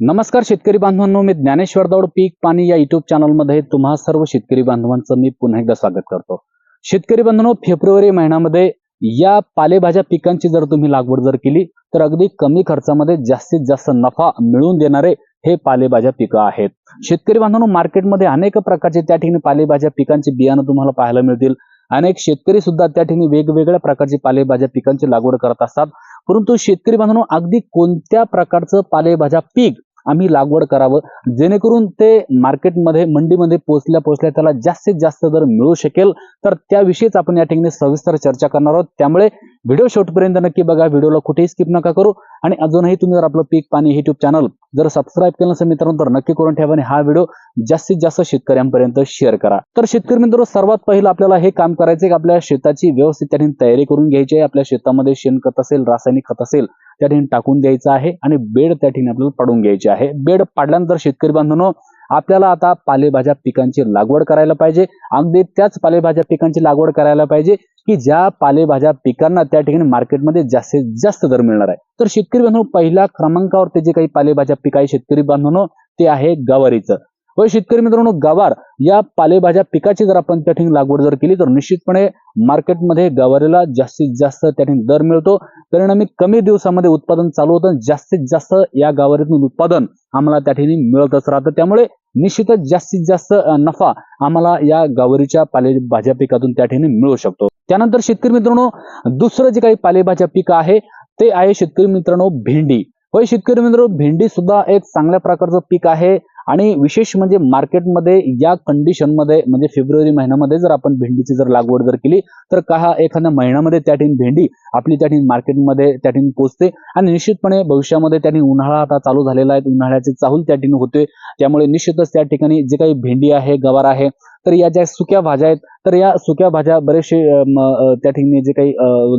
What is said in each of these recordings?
नमस्कार शेतकरी बांधवांनो मी ज्ञानेश्वर दौड पीक पाणी या युट्यूब चॅनलमध्ये तुम्हा सर्व शेतकरी बांधवांचं मी पुन्हा एकदा स्वागत करतो. शेतकरी बांधवांनो फेब्रुवारी महिन्यामध्ये या पालेभाज्या पिकांची जर तुम्ही लागवड जर केली तर अगदी कमी खर्चामध्ये जास्तीत जास्त नफा मिळवून देणारे हे पालेभाज्या पिकं आहेत. शेतकरी बांधवांनो मार्केटमध्ये अनेक प्रकारचे त्या ठिकाणी पालेभाज्या पिकांची बियाणं तुम्हाला पाहायला मिळतील. अनेक शेतकरी सुद्धा त्या ठिकाणी वेगवेगळ्या प्रकारची पालेभाज्या पिकांची लागवड करत असतात. परंतु शेतकरी बांधवांनो अगदी कोणत्या प्रकारचं पालेभाज्या पीक आम्ही लागवड करावं. जेणेकरून ते मार्केटमध्ये मंडीमध्ये पोहोचल्या पोहोचल्या त्याला जास्तीत जास्त दर मिळू शकेल. तर त्याविषयीच आपण या ठिकाणी सविस्तर चर्चा करणार आहोत. त्यामुळे व्हिडिओ शेवटपर्यंत नक्की बघा. व्हिडिओला कुठेही स्किप नका करू. आणि अजूनही तुम्ही जर आपलं पीक पाणी युट्यूब चॅनल जर सबस्क्राईब केलं नसेल मित्रांनो तर नक्की करून ठेवा आणि हा व्हिडिओ जास्तीत जास्त शेतकऱ्यांपर्यंत शेअर करा. तर शेतकरी मित्रांनो सर्वात पहिलं आपल्याला हे काम करायचं की आपल्या शेताची व्यवस्थित त्या ठिकाणी तयारी करून घ्यायची आहे. आपल्या शेतामध्ये शेणखत असेल रासायनिक खत असेल त्या ठिकाणी टाकून द्यायचं आहे आणि बेड त्या ठिकाणी आपल्याला पाडून घ्यायची आहे. बेड पाडल्यानंतर शेतकरी बांधवांनो आपल्याला आता पालेभाज्या पिकांची लागवड करायला पाहिजे. अगदी त्याच पालेभाज्या पिकांची लागवड करायला पाहिजे की ज्या पालेभाज्या पिकांना त्या ठिकाणी मार्केटमध्ये जास्तीत जास्त दर मिळणार आहे. तर शेतकरी बांधव पहिल्या क्रमांकावर जे काही पालेभाज्या पिक आहे शेतकरी बांधवांनो ते आहे गवारीचं. व शेतकरी मित्रांनो गवार या पालेभाज्या पिकाची जर आपण त्या ठिकाणी लागवड जर केली तर निश्चितपणे मार्केटमध्ये गवारीला जास्तीत जास्त त्या ठिकाणी दर मिळतो. परिणामी कमी दिवसामध्ये उत्पादन चालू होतं जास्तीत जास्त या गवारीतून उत्पादन आम्हाला त्या ठिकाणी मिळतच राहतं. त्यामुळे निश्चितच जास्तीत जास्त नफा आम्हाला या गवारीच्या पालेभाज्या पिकातून त्या ठिकाणी मिळू शकतो. त्यानंतर शेतकरी मित्रांनो दुसरं जे काही पालेभाज्या पीक आहे ते आहे शेतकरी मित्रांनो भेंडी. होय शेतकरी मित्रांनो भेंडी सुद्धा एक चांगल्या प्रकारचं पीक आहे. आणि विशेष म्हणजे मार्केटमध्ये या कंडिशनमध्ये म्हणजे फेब्रुवारी महिन्यामध्ये जर आपण भेंडीची जर लागवड जर केली तर का एखाद्या महिन्यामध्ये त्या ठिकाणी भेंडी आपली त्या ठिकाणी मार्केटमध्ये त्या ठिकाणी पोचते आणि निश्चितपणे भविष्यामध्ये त्या ठिकाणी उन्हाळा आता चालू झालेला आहे उन्हाळ्याचे चाहूल त्या ठिकाणी होते. त्यामुळे निश्चितच त्या ठिकाणी जे काही भेंडी आहे गवार आहे तर या ज्या सुक्या भाज्या आहेत तर या सुक्या भाज्या बरेचसे त्या ठिकाणी जे काही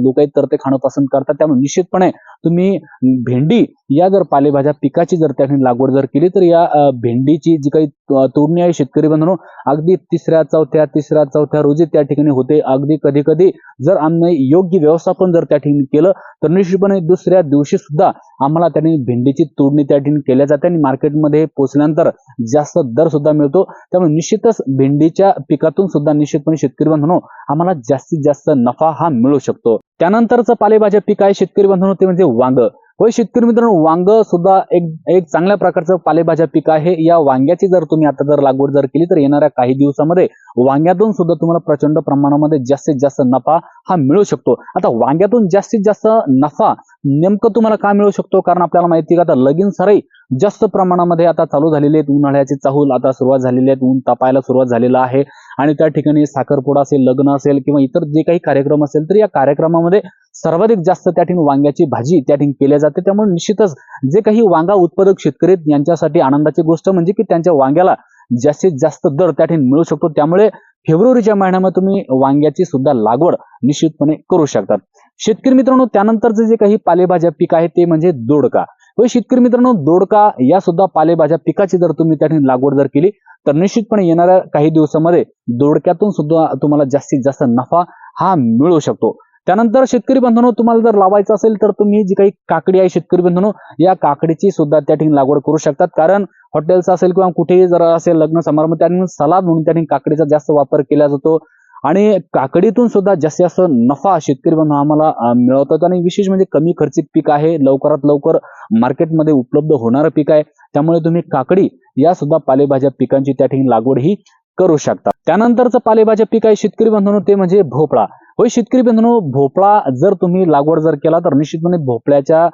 लोक आहेत तर ते खाणं पसंत करतात. त्यामुळे निश्चितपणे तुम्ही भेंडी या जर पालेभाज्या पिकाची जर त्या ठिकाणी लागवड जर केली तर या भेंडीची जी काही तोडणी आहे शेतकरी बंधनो अगदी तिसऱ्या चौथ्या तिसऱ्या चौथ्या रोजी त्या ठिकाणी होते. अगदी कधी कधी जर आम्ही योग्य व्यवस्थापन जर त्या ठिकाणी केलं तर निश्चितपणे दुसऱ्या दिवशी सुद्धा आम्हाला त्याने भेंडीची तोडणी त्या ठिकाणी केल्या जाते आणि मार्केटमध्ये पोहोचल्यानंतर जास्त दर सुद्धा मिळतो. त्यामुळे निश्चितच भेंडीच्या पिकातून सुद्धा निश्चितपणे शेतकरी बंधनो आम्हाला जास्तीत जास्त नफा हा मिळू शकतो. त्यानंतरचं पालेभाज्या पीक आहे शेतकरी बंधनो ते म्हणजे वांग. होय शेतकरी मित्रांनो वांग सुद्धा एक एक चांगल्या प्रकारचं पालेभाज्या पीक आहे. या वांग्याची जर तुम्ही आता जर लागवड जर केली तर येणाऱ्या काही दिवसामध्ये वांग्यातून सुद्धा तुम्हाला प्रचंड प्रमाणामध्ये जास्तीत जास्त नफा हा मिळू शकतो. आता वांग्यातून जास्तीत जास्त नफा नेमकं तुम्हाला का मिळू शकतो? कारण आपल्याला माहिती का आता लगीन सराई जास्त प्रमाणामध्ये आता चालू झालेली आहेत. उन्हाळ्याची चाहूल आता सुरुवात झालेली आहेत ऊन तापायला सुरुवात झालेला आहे. आणि त्या ठिकाणी साखरपुडा असेल लग्न असेल किंवा इतर जे काही कार्यक्रम असेल तर या कार्यक्रमामध्ये सर्वाधिक जास्त त्या ठिकाणी वांग्याची भाजी त्या ठिकाणी केल्या जाते. त्यामुळे निश्चितच जे काही वांगा उत्पादक शेतकरी आहेत यांच्यासाठी आनंदाची गोष्ट म्हणजे की त्यांच्या वांग्याला जास्तीत जास्त दर त्या ठिकाणी मिळू शकतो. त्यामुळे फेब्रुवारीच्या महिन्यामध्ये तुम्ही वांग्याची सुद्धा लागवड निश्चितपणे करू शकतात. शेतकरी मित्रांनो त्यानंतरचे जे काही पालेभाज्या पीक आहे ते म्हणजे दोडका. व शेतकरी मित्रांनो दोडका या सुद्धा पालेभाज्या पिकाची जर तुम्ही त्या ठिकाणी लागवड जर केली तर निश्चितपणे येणाऱ्या काही दिवसामध्ये दोडक्यातून सुद्धा तुम्हाला जास्तीत जास्त नफा हा मिळू शकतो. त्यानंतर शेतकरी बंधनो तुम्हाला जर लावायचं असेल तर तुम्ही जी काही काकडी आहे शेतकरी बंधनो या काकडीची सुद्धा त्या ठिकाणी लागवड करू शकतात. कारण हॉटेल्स असेल किंवा कुठेही जर असेल लग्न समारंभ त्या ठिकाणी सलाद म्हणून त्या ठिकाणी काकडीचा जास्त वापर केला जातो. आणि काकडीतून सुद्धा जास्तीत जास्त नफा शेतकरी बंधू आम्हाला मिळवतात. आणि विशेष म्हणजे कमी खर्चिक पीक आहे. लवकरात लवकर मार्केटमध्ये उपलब्ध होणारं पीक आहे. त्यामुळे तुम्ही काकडी या सुद्धा पालेभाज्या पिकांची त्या ठिकाणी लागवड ही करू शकता. त्यानंतरचं पालेभाज्या पीक आहे शेतकरी बंधूंनो ते म्हणजे भोपळा. होय शेतकरी बंधनो भोपळा जर तुम्ही लागवड जर केला तर निश्चितपणे भोपळ्याच्या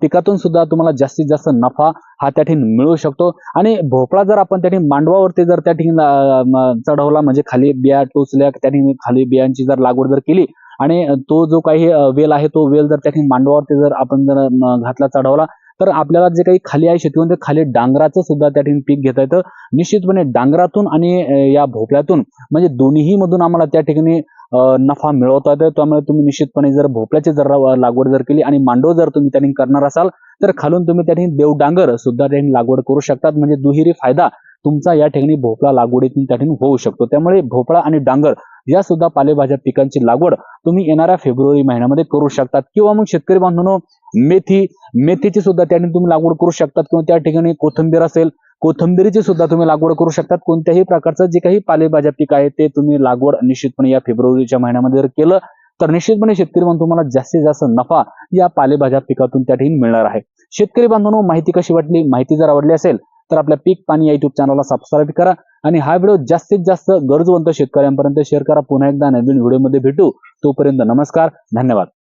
पिकातून सुद्धा तुम्हाला जास्तीत जास्त नफा हा त्या ठिकाणी मिळू शकतो. आणि भोपळा जर आपण त्या ठिकाणी मांडवावरती जर त्या ठिकाणी चढवला म्हणजे खाली बिया टोचल्या त्या ठिकाणी खाली बियांची जर लागवड जर केली आणि तो जो काही वेल आहे तो वेल जर त्या ठिकाणी मांडवावरती जर आपण जर घातला चढवला तर आपल्याला जे काही खाली आहे शेतीमध्ये खाली डांगराचं सुद्धा त्या ठिकाणी पीक घेता येतं. निश्चितपणे डांगरातून आणि या भोपळ्यातून म्हणजे दोन्हीही मधून आम्हाला त्या ठिकाणी नफा मिळवता येतो त्यामुळे तुम्ही निश्चितपणे जर भोपळ्याची जर लागवड जर केली आणि मांडव जर तुम्ही त्या करणार असाल तर खालून तुम्ही त्या ठिकाणी देवडांगर सुद्धा त्या लागवड करू शकतात. म्हणजे दुहेरी फायदा तुमचा या ठिकाणी भोपळा लागवडीतून त्या ठिकाणी होऊ शकतो. त्यामुळे भोपळा आणि डांगर या सुद्धा पालेभाज्या पिकांची लागवड तुम्ही येणाऱ्या फेब्रुवारी महिन्यामध्ये करू शकतात. किंवा मग शेतकरी बांधवांनो मेथी मेथीची सुद्धा त्या ठिकाणी तुम्ही लागवड करू शकतात. किंवा त्या ठिकाणी कोथिंबीर असेल कोथिंबीरीची सुद्धा तुम्ही लागवड करू शकतात. कोणत्याही प्रकारचं जे काही पालेभाज्या पीक आहे ते तुम्ही लागवड निश्चितपणे या फेब्रुवारीच्या महिन्यामध्ये जर केलं तर निश्चितपणे शेतकरी बांधव तुम्हाला जास्तीत जास्त नफा या पालेभाज्या पिकातून त्या ठिकाणी मिळणार आहे. शेतकरी बांधवांनो माहिती कशी वाटली? माहिती जर आवडली असेल तर आपल्या पीक पाणी या युट्यूब चॅनलला सबस्क्राईब करा आणि हा व्हिडिओ जास्तीत जास्त गरजवंत शेतकऱ्यांपर्यंत शेअर करा. पुन्हा एकदा नवीन व्हिडिओमध्ये भेटू. तोपर्यंत नमस्कार धन्यवाद.